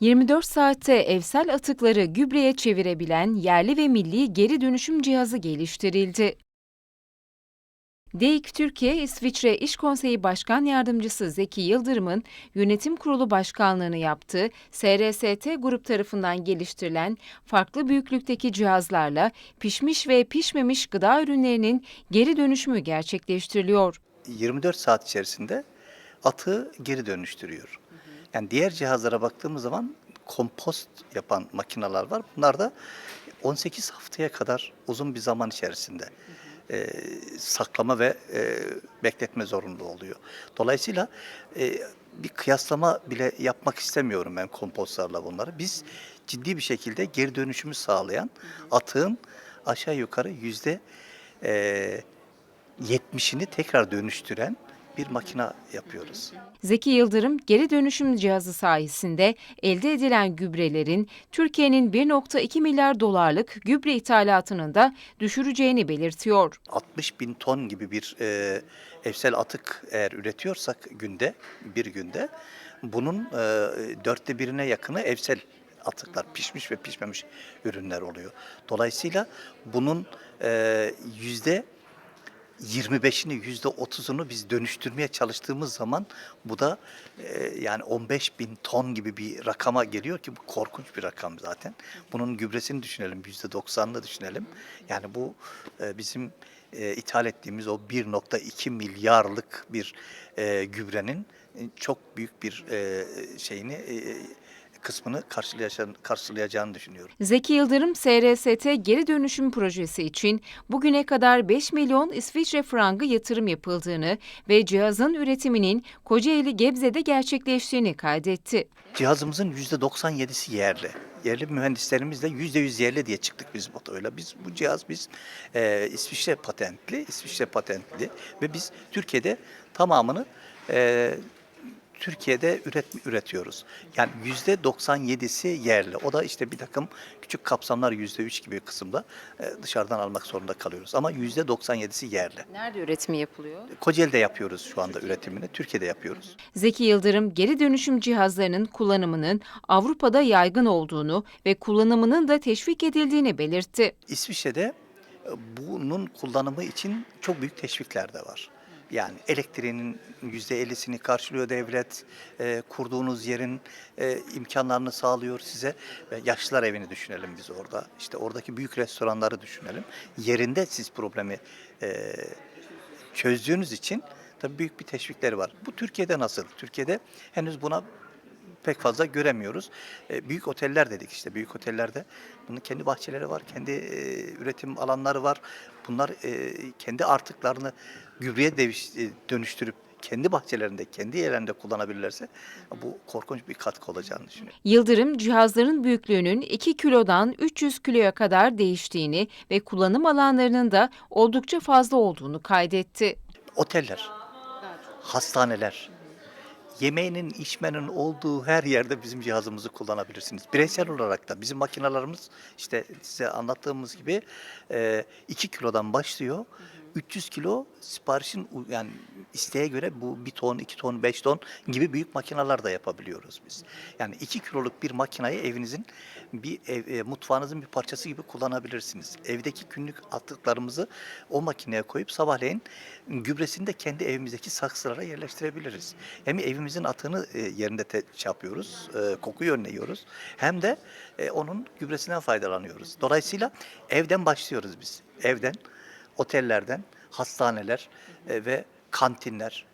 24 saatte evsel atıkları gübreye çevirebilen yerli ve milli geri dönüşüm cihazı geliştirildi. DEİK Türkiye İsviçre İş Konseyi Başkan Yardımcısı Zeki Yıldırım'ın yönetim kurulu başkanlığını yaptığı SRST grup tarafından geliştirilen farklı büyüklükteki cihazlarla pişmiş ve pişmemiş gıda ürünlerinin geri dönüşümü gerçekleştiriliyor. 24 saat içerisinde atığı geri dönüştürüyor. Yani diğer cihazlara baktığımız zaman kompost yapan makineler var. Bunlar da 18 haftaya kadar uzun bir zaman içerisinde e, saklama ve e, bekletme zorunlu oluyor. Dolayısıyla e, bir kıyaslama bile yapmak istemiyorum ben kompostlarla bunları. Biz ciddi bir şekilde geri dönüşümü sağlayan atığın aşağı yukarı yüzde e, 70'ini tekrar dönüştüren bir makine yapıyoruz. Zeki Yıldırım geri dönüşüm cihazı sayesinde elde edilen gübrelerin Türkiye'nin 1.2 milyar dolarlık gübre ithalatının da düşüreceğini belirtiyor. 60 bin ton gibi bir e, evsel atık eğer üretiyorsak günde, bir günde bunun e, dörtte birine yakını evsel atıklar, pişmiş ve pişmemiş ürünler oluyor. Dolayısıyla bunun e, yüzde 25'ini, yüzde 30'unu biz dönüştürmeye çalıştığımız zaman bu da e, yani 15 bin ton gibi bir rakama geliyor ki bu korkunç bir rakam zaten. Bunun gübresini düşünelim, yüzde 90'ını düşünelim. Yani bu e, bizim e, ithal ettiğimiz o 1.2 milyarlık bir e, gübrenin e, çok büyük bir e, şeyini e, kısmını karşılayacağını, düşünüyorum. Zeki Yıldırım, SRST geri dönüşüm projesi için bugüne kadar 5 milyon İsviçre frangı yatırım yapıldığını ve cihazın üretiminin Kocaeli Gebze'de gerçekleştiğini kaydetti. Cihazımızın %97'si yerli. Yerli mühendislerimizle %100 yerli diye çıktık biz motoyla. Biz bu cihaz biz e, İsviçre patentli, İsviçre patentli ve biz Türkiye'de tamamını e, Türkiye'de üret, üretiyoruz. Yani yüzde 97'si yerli. O da işte bir takım küçük kapsamlar yüzde 3 gibi kısımda e, dışarıdan almak zorunda kalıyoruz. Ama yüzde 97'si yerli. Nerede üretimi yapılıyor? Kocaeli'de yapıyoruz şu anda üretimini. Türkiye'de yapıyoruz. Zeki Yıldırım, geri dönüşüm cihazlarının kullanımının Avrupa'da yaygın olduğunu ve kullanımının da teşvik edildiğini belirtti. İsviçre'de e, bunun kullanımı için çok büyük teşvikler de var. Yani elektriğinin yüzde ellisini karşılıyor devlet, e, kurduğunuz yerin e, imkanlarını sağlıyor size. Ve yaşlılar evini düşünelim biz orada. İşte oradaki büyük restoranları düşünelim. Yerinde siz problemi e, çözdüğünüz için tabii büyük bir teşvikleri var. Bu Türkiye'de nasıl? Türkiye'de henüz buna pek fazla göremiyoruz. E, büyük oteller dedik işte büyük otellerde bunun kendi bahçeleri var, kendi e, üretim alanları var. Bunlar e, kendi artıklarını gübreye deviş- e, dönüştürüp kendi bahçelerinde, kendi yerlerinde kullanabilirlerse bu korkunç bir katkı olacağını düşünüyorum. Yıldırım, cihazların büyüklüğünün 2 kilodan 300 kiloya kadar değiştiğini ve kullanım alanlarının da oldukça fazla olduğunu kaydetti. Oteller, hastaneler, yemeğinin, içmenin olduğu her yerde bizim cihazımızı kullanabilirsiniz. Bireysel olarak da bizim makinalarımız işte size anlattığımız gibi 2 kilodan başlıyor. 300 kilo siparişin yani isteğe göre bu 1 ton, 2 ton, 5 ton gibi büyük makineler da yapabiliyoruz biz. Yani 2 kiloluk bir makinayı evinizin bir ev, e, mutfağınızın bir parçası gibi kullanabilirsiniz. Evdeki günlük atıklarımızı o makineye koyup sabahleyin gübresini de kendi evimizdeki saksılara yerleştirebiliriz. Hem evimizin atığını e, yerinde te, şey yapıyoruz, e, kokuyu önleyiyoruz. Hem de e, onun gübresinden faydalanıyoruz. Dolayısıyla evden başlıyoruz biz. Evden, otellerden, hastaneler e, ve kantinler,